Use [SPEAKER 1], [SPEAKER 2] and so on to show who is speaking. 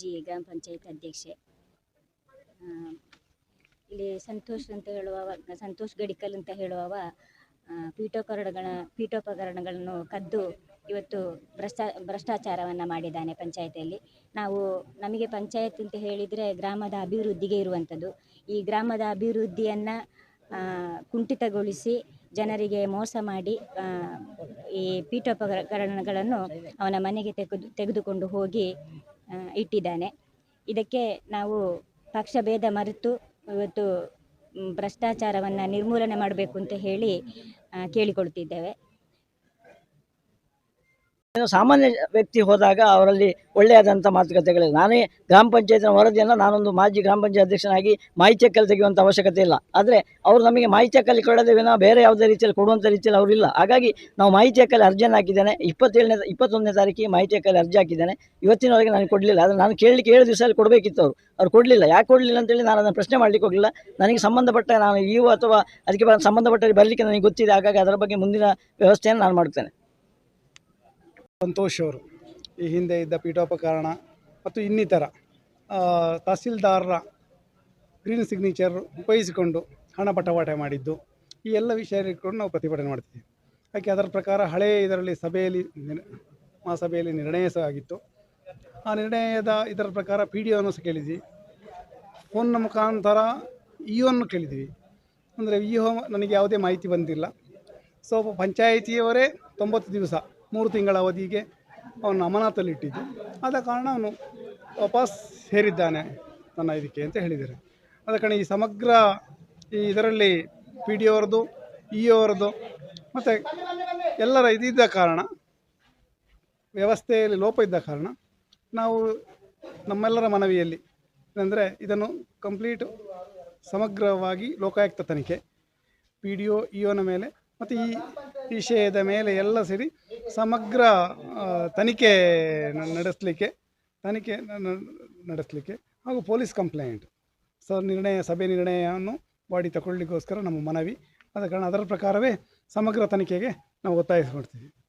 [SPEAKER 1] G ಗ್ರಾಮ ಪಂಚಾಯತ್ ಅಧ್ಯಕ್ಷೆ. ಇಲ್ಲಿ ಸಂತೋಷ್ ಅಂತ ಹೇಳುವವ, ಸಂತೋಷ್ ಗಡಿಕಲ್ ಅಂತ ಹೇಳುವವ ಪೀಠೋಪಕರಣಗಳ, ಪೀಠೋಪಕರಣಗಳನ್ನು ಕದ್ದು ಇವತ್ತು ಭ್ರಷ್ಟಾ, ಭ್ರಷ್ಟಾಚಾರವನ್ನು ಮಾಡಿದ್ದಾನೆ ಪಂಚಾಯತಿಯಲ್ಲಿ. ನಾವು ನಮಗೆ ಪಂಚಾಯತ್ ಅಂತ ಹೇಳಿದರೆ ಗ್ರಾಮದ ಅಭಿವೃದ್ಧಿಗೆ ಇರುವಂಥದ್ದು. ಈ ಗ್ರಾಮದ ಅಭಿವೃದ್ಧಿಯನ್ನು ಕುಂಠಿತಗೊಳಿಸಿ ಜನರಿಗೆ ಮೋಸ ಮಾಡಿ ಈ ಪೀಠೋಪಕರಣಗಳನ್ನು ಅವನ ಮನೆಗೆ ತೆಗೆದು, ತೆಗೆದುಕೊಂಡು ಹೋಗಿ ಇಟ್ಟಿದ್ದಾನೆ. ಇದಕ್ಕೆ ನಾವು ಪಕ್ಷಭೇದ ಮರೆತು ಇವತ್ತು ಭ್ರಷ್ಟಾಚಾರವನ್ನು ನಿರ್ಮೂಲನೆ ಮಾಡಬೇಕು ಅಂತ ಹೇಳಿ ಕೇಳಿಕೊಳ್ತಿದ್ದೇವೆ.
[SPEAKER 2] ಸಾಮಾನ್ಯ ವ್ಯಕ್ತಿ ಹೋದಾಗ ಅವರಲ್ಲಿ ಒಳ್ಳೆಯದಂಥ ಮಾತುಕತೆಗಳಿಲ್ಲ ನಾನೇ ಗ್ರಾಮ ಪಂಚಾಯತಿನ ವರದಿಯನ್ನು ನಾನೊಂದು ಮಾಜಿ ಗ್ರಾಮ ಪಂಚಾಯತ್ ಅಧ್ಯಕ್ಷನಾಗಿ ಮಾಹಿತಿ ಚೆಕ್ಕಲ್ಲಿ ತೆಗೆಯುವಂಥ ಅವಶ್ಯಕತೆ ಇಲ್ಲ. ಆದರೆ ಅವರು ನಮಗೆ ಮಾಹಿತಿ ಚೆಕ್ಕಲ್ಲಿ ಕೊಡದೆ ವಿನ ಬೇರೆ ಯಾವುದೇ ರೀತಿಯಲ್ಲಿ ಕೊಡುವಂಥ ರೀತಿಯಲ್ಲಿ ಅವರಿಲ್ಲ ಹಾಗಾಗಿ ನಾವು ಮಾಹಿತಿ ಹಕ್ಕಲ್ಲಿ ಅರ್ಜಿಯನ್ನು ಹಾಕಿದ್ದೇನೆ. ಇಪ್ಪತ್ತೇಳನೇ, ಇಪ್ಪತ್ತೊಂದನೇ ತಾರೀಕಿಗೆ ಮಾಹಿತಿ ಹಕ್ಕಲ್ಲಿ ಅರ್ಜಿ ಹಾಕಿದ್ದೇನೆ. ಇವತ್ತಿನವರೆಗೆ ನಾನು ಕೊಡಲಿಲ್ಲ. ಆದರೆ ನಾನು ಕೇಳಲಿಕ್ಕೆ ಏಳು ದಿವಸದಲ್ಲಿ ಕೊಡಬೇಕಿತ್ತು ಅವರು ಅವ್ರು ಕೊಡಲಿಲ್ಲ. ಯಾಕೆ ಕೊಡಲಿಲ್ಲ ಅಂತೇಳಿ ನಾನು ಅದನ್ನು ಪ್ರಶ್ನೆ ಮಾಡಲಿಕ್ಕೆ ಹೋಗಲಿಲ್ಲ. ನನಗೆ ಸಂಬಂಧಪಟ್ಟ ನಾನು ಇವು ಅಥವಾ ಅದಕ್ಕೆ ಸಂಬಂಧಪಟ್ಟ ಬರಲಿಕ್ಕೆ ನನಗೆ ಗೊತ್ತಿದೆ. ಹಾಗಾಗಿ ಅದರ ಬಗ್ಗೆ ಮುಂದಿನ ವ್ಯವಸ್ಥೆಯನ್ನು ನಾನು ಮಾಡ್ತೇನೆ.
[SPEAKER 3] ಸಂತೋಷ್ ಅವರು, ಈ ಹಿಂದೆ ಇದ್ದ ಪೀಠೋಪಕರಣ ಮತ್ತು ಇನ್ನಿತರ ತಹಸೀಲ್ದಾರರ ಗ್ರೀನ್ ಸಿಗ್ನೇಚರ್ ಉಪಯೋಗಿಸಿಕೊಂಡು ಹಣ ಪಟವಾಟೆ ಮಾಡಿದ್ದು, ಈ ಎಲ್ಲ ವಿಷಯ ಇಟ್ಕೊಂಡು ನಾವು ಪ್ರತಿಭಟನೆ ಮಾಡ್ತೀವಿ ಯಾಕೆ ಅದರ ಪ್ರಕಾರ ಹಳೆಯ ಇದರಲ್ಲಿ ಸಭೆಯಲ್ಲಿ ಮಹಾಸಭೆಯಲ್ಲಿ ನಿರ್ಣಯ ಸಹ ಆಗಿತ್ತು. ಆ ನಿರ್ಣಯದ ಇದರ ಪ್ರಕಾರ ಪಿ ಡಿ ಒನ್ನು ಸಹ ಕೇಳಿದ್ವಿ. ಫೋನ್ನ ಮುಖಾಂತರ ಇ ಒನ್ನು ಕೇಳಿದ್ವಿ. ಅಂದರೆ ಇ ಒ ನನಗೆ ಯಾವುದೇ ಮಾಹಿತಿ ಬಂದಿಲ್ಲ. ಸೊ, ಪಂಚಾಯಿತಿಯವರೇ ತೊಂಬತ್ತು ದಿವಸ ಮೂರು ತಿಂಗಳ ಅವಧಿಗೆ ಅವನು ಅಮಾನತಲ್ಲಿಟ್ಟಿದ್ದು. ಆದ ಕಾರಣ ಅವನು ವಾಪಸ್ ಸೇರಿದ್ದಾನೆ ನನ್ನ ಇದಕ್ಕೆ ಅಂತ ಹೇಳಿದ್ದಾರೆ. ಆದ ಕಾರಣ ಈ ಸಮಗ್ರ ಈ ಇದರಲ್ಲಿ ಪಿ ಡಿ ಅವ್ರದ್ದು ಇ ಅವ್ರದ್ದು, ಮತ್ತು ಎಲ್ಲರ ಇದಿದ್ದ ಕಾರಣ, ವ್ಯವಸ್ಥೆಯಲ್ಲಿ ಲೋಪ ಇದ್ದ ಕಾರಣ ನಾವು ನಮ್ಮೆಲ್ಲರ ಮನವಿಯಲ್ಲಿ ಏನಂದರೆ ಇದನ್ನು ಕಂಪ್ಲೀಟ್ ಸಮಗ್ರವಾಗಿ ಲೋಕಾಯುಕ್ತ ತನಿಖೆ ಪಿ ಡಿ ಒ ಇ ಒನ ಮೇಲೆ, ಮತ್ತು ಈ ವಿಷಯದ ಮೇಲೆ ಎಲ್ಲ ಸೇರಿ ಸಮಗ್ರ ತನಿಖೆ ನಡೆಸಲಿಕ್ಕೆ ತನಿಖೆ ನಡೆಸಲಿಕ್ಕೆ ಹಾಗೂ ಪೊಲೀಸ್ ಕಂಪ್ಲೇಂಟ್. ಸೊ ನಿರ್ಣಯ, ಸಭೆ ನಿರ್ಣಯವನ್ನು ಬಾಡಿ ತಗೊಳ್ಳಿಕ್ಕೋಸ್ಕರ ನಮ್ಮ ಮನವಿ. ಆದ ಕಾರಣ ಅದರ ಪ್ರಕಾರವೇ ಸಮಗ್ರ ತನಿಖೆಗೆ ನಾವು ಒತ್ತಾಯಿಸ್ಕೊಡ್ತೀವಿ.